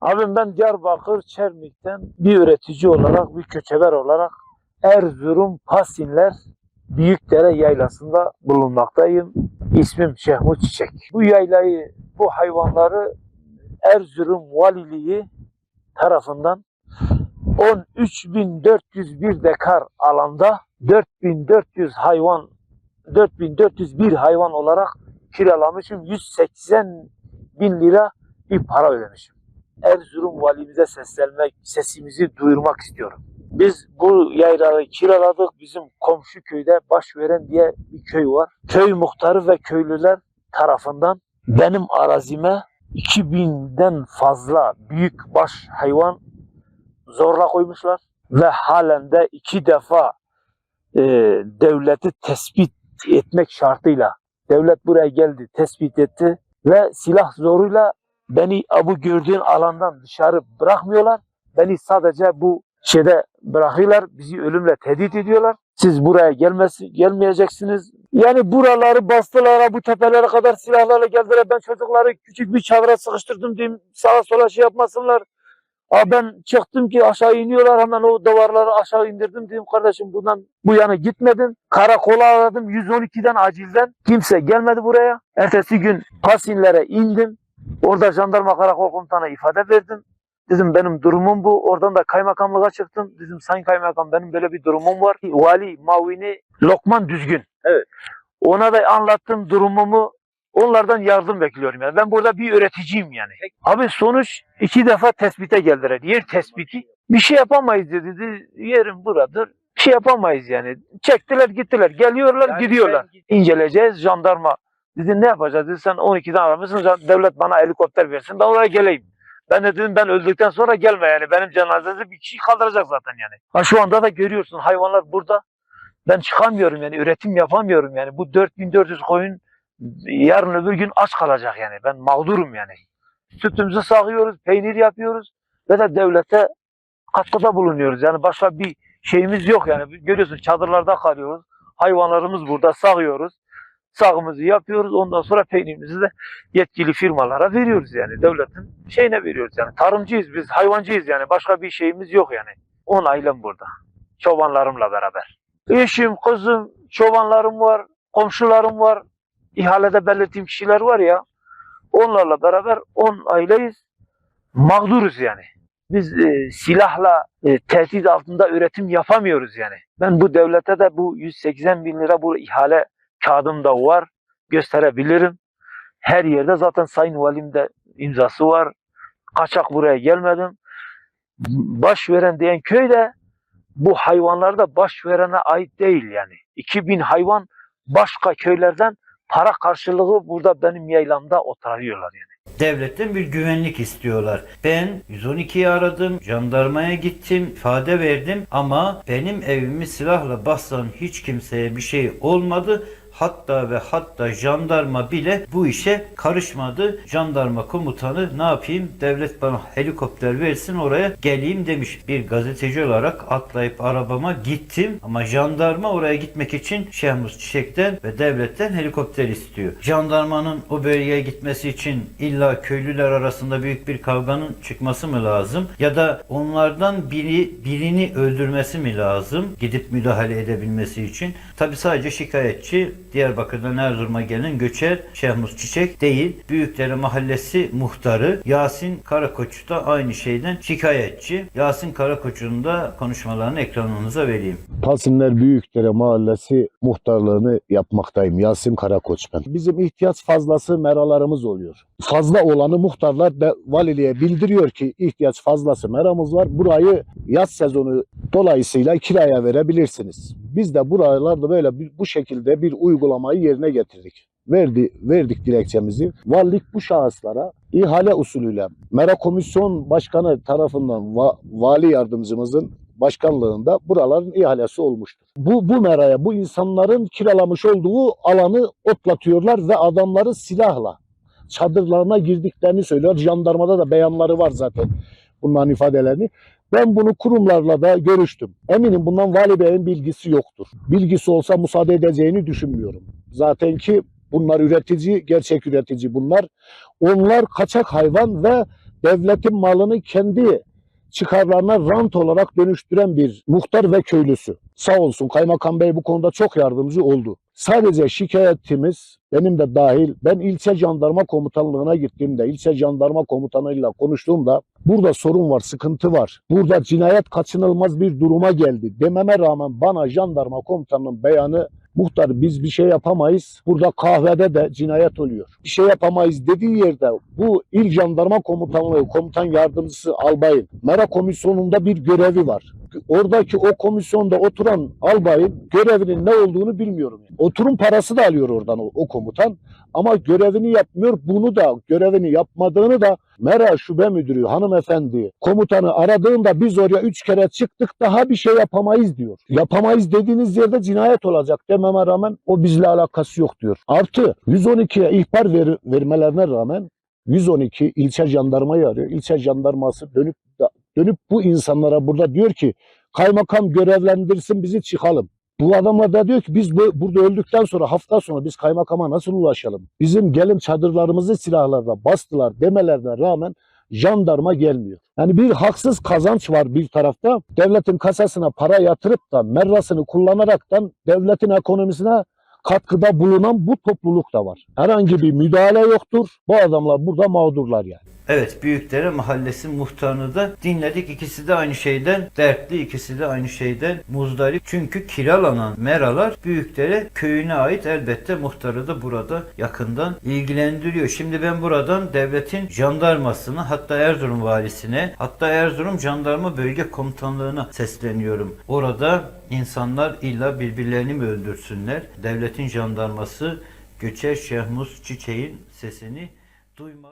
Abim ben Diyarbakır Çermik'ten bir üretici olarak, bir köçeber olarak Erzurum Pasinler Büyükdere Yaylası'nda bulunmaktayım. İsmim Şehmut Çiçek. Bu yaylayı, bu hayvanları Erzurum Valiliği tarafından 13.401 dekar alanda 4.400 hayvan 4401 hayvan olarak kiralamışım. 180 bin lira bir para ödemişim. Erzurum valimize seslenmek, sesimizi duyurmak istiyorum. Biz bu yaylayı kiraladık. Bizim komşu köyde Başveren diye bir köy var. Köy muhtarı ve köylüler tarafından benim arazime 2000'den fazla büyük baş hayvan zorla koymuşlar ve halen de iki defa e, devleti tespit etmek şartıyla devlet buraya geldi, tespit etti ve silah zoruyla beni bu gördüğün alandan dışarı bırakmıyorlar. Beni sadece bu şeyde bırakıyorlar. Bizi ölümle tehdit ediyorlar. Siz buraya gelmesi, gelmeyeceksiniz. Yani buraları bastılar, bu tepelere kadar silahlarla geldiler. Ben çocukları küçük bir çadıra sıkıştırdım diyeyim. Sağa sola şey yapmasınlar. Aa ben çıktım ki aşağı iniyorlar hemen o duvarları aşağı indirdim dedim kardeşim bundan bu yana gitmedin. Karakola aradım 112'den acilden. Kimse gelmedi buraya. Ertesi gün Pasinlere indim. Orada jandarma karakol komutanına ifade verdim. Dedim benim durumum bu. Oradan da kaymakamlığa çıktım. Dedim sayın kaymakam benim böyle bir durumum var. Vali Mavini Lokman Düzgün. Evet. Ona da anlattım durumumu. Onlardan yardım bekliyorum yani. Ben burada bir üreticiyim yani. Abi sonuç iki defa tespite geldiler. Yer tespiti. Bir şey yapamayız dedi. dedi. Yerim buradır. Bir şey yapamayız yani. Çektiler gittiler. Geliyorlar Yani gidiyorlar. ben- İnceleyeceğiz jandarma. Dedi ne yapacağız? Dedi sen 12'den aramışsın. Devlet bana helikopter versin. Ben oraya geleyim. Ben de dedim ben öldükten sonra gelme yani. Benim cenazesi bir kişi kaldıracak zaten yani. Ha şu anda da görüyorsun hayvanlar burada. Ben çıkamıyorum yani. Üretim yapamıyorum yani. Bu 4400 koyun yarın öbür gün aç kalacak yani. Ben mağdurum yani. Sütümüzü sağıyoruz, peynir yapıyoruz ve de devlete katkıda bulunuyoruz. Yani başka bir şeyimiz yok yani. Görüyorsun çadırlarda kalıyoruz. Hayvanlarımız burada sağıyoruz. Sağımızı yapıyoruz. Ondan sonra peynirimizi de yetkili firmalara veriyoruz yani. Devletin şeyine veriyoruz yani. Tarımcıyız biz, hayvancıyız yani. Başka bir şeyimiz yok yani. 10 ailem burada. Çobanlarımla beraber. Eşim, kızım, çobanlarım var, komşularım var. İhalede belirttiğim kişiler var ya. Onlarla beraber 10 aileyiz. Mağduruz yani. Biz e, silahla e, tehdit altında üretim yapamıyoruz yani. Ben bu devlete de bu 180 bin lira bu ihale kağıdım da var. Gösterebilirim. Her yerde zaten Sayın Valim de imzası var. Kaçak buraya gelmedim. Baş veren diyen köyde bu hayvanlar da baş verene ait değil yani. 2000 hayvan başka köylerden para karşılığı burada benim yaylamda oturuyorlar yani. Devletten bir güvenlik istiyorlar. Ben 112'yi aradım, jandarmaya gittim, ifade verdim ama benim evimi silahla basan hiç kimseye bir şey olmadı. Hatta ve hatta jandarma bile bu işe karışmadı. Jandarma komutanı ne yapayım devlet bana helikopter versin oraya geleyim demiş. Bir gazeteci olarak atlayıp arabama gittim ama jandarma oraya gitmek için Şehmus Çiçek'ten ve devletten helikopter istiyor. Jandarmanın o bölgeye gitmesi için illa köylüler arasında büyük bir kavganın çıkması mı lazım? Ya da onlardan biri birini öldürmesi mi lazım? Gidip müdahale edebilmesi için. Tabi sadece şikayetçi Diyarbakır'dan Erzurum'a gelen göçer Şehmus Çiçek değil. Büyükdere Mahallesi muhtarı Yasin Karakoç da aynı şeyden şikayetçi. Yasin Karakoç'un da konuşmalarını ekranınıza vereyim. Pasinler Büyükdere Mahallesi muhtarlığını yapmaktayım. Yasin Karakoç ben. Bizim ihtiyaç fazlası meralarımız oluyor. Fazla olanı muhtarlar da valiliğe bildiriyor ki ihtiyaç fazlası meramız var. Burayı yaz sezonu dolayısıyla kiraya verebilirsiniz. Biz de buralarda böyle bir, bu şekilde bir uygulamayı yerine getirdik. Verdi, verdik dilekçemizi. Valilik bu şahıslara ihale usulüyle Mera Komisyon Başkanı tarafından va- vali yardımcımızın başkanlığında buraların ihalesi olmuştur. Bu, bu meraya bu insanların kiralamış olduğu alanı otlatıyorlar ve adamları silahla çadırlarına girdiklerini söylüyor. Jandarmada da beyanları var zaten bunların ifadelerini. Ben bunu kurumlarla da görüştüm. Eminim bundan Vali Bey'in bilgisi yoktur. Bilgisi olsa müsaade edeceğini düşünmüyorum. Zaten ki bunlar üretici, gerçek üretici bunlar. Onlar kaçak hayvan ve devletin malını kendi çıkarlarına rant olarak dönüştüren bir muhtar ve köylüsü. Sağ olsun Kaymakam Bey bu konuda çok yardımcı oldu. Sadece şikayetimiz benim de dahil ben ilçe jandarma komutanlığına gittiğimde ilçe jandarma komutanıyla konuştuğumda burada sorun var, sıkıntı var. Burada cinayet kaçınılmaz bir duruma geldi dememe rağmen bana jandarma komutanının beyanı Muhtar biz bir şey yapamayız. Burada kahvede de cinayet oluyor. Bir şey yapamayız dediği yerde bu il jandarma komutanlığı komutan yardımcısı albayın mera komisyonunda bir görevi var. Oradaki o komisyonda oturan albayın görevinin ne olduğunu bilmiyorum. Oturum parası da alıyor oradan o, o komutan ama görevini yapmıyor. Bunu da görevini yapmadığını da Mera Şube Müdürü hanımefendi komutanı aradığında biz oraya üç kere çıktık daha bir şey yapamayız diyor. Yapamayız dediğiniz yerde cinayet olacak dememe rağmen o bizle alakası yok diyor. Artı 112'ye ihbar ver- vermelerine rağmen 112 ilçe jandarmayı arıyor. İlçe jandarması dönüp dönüp bu insanlara burada diyor ki kaymakam görevlendirsin bizi çıkalım. Bu adamlar da diyor ki biz bu, burada öldükten sonra hafta sonra biz kaymakama nasıl ulaşalım? Bizim gelin çadırlarımızı silahlarla bastılar demelerine rağmen jandarma gelmiyor. Yani bir haksız kazanç var bir tarafta. Devletin kasasına para yatırıp da merrasını kullanaraktan devletin ekonomisine katkıda bulunan bu topluluk da var. Herhangi bir müdahale yoktur. Bu adamlar burada mağdurlar yani. Evet Büyükdere Mahallesi muhtarını da dinledik. İkisi de aynı şeyden dertli, ikisi de aynı şeyden muzdarip. Çünkü kiralanan meralar Büyükdere köyüne ait elbette muhtarı da burada yakından ilgilendiriyor. Şimdi ben buradan devletin jandarmasına hatta Erzurum valisine hatta Erzurum jandarma bölge komutanlığına sesleniyorum. Orada insanlar illa birbirlerini mi öldürsünler? Devletin jandarması Göçer Şehmus Çiçek'in sesini duymaz.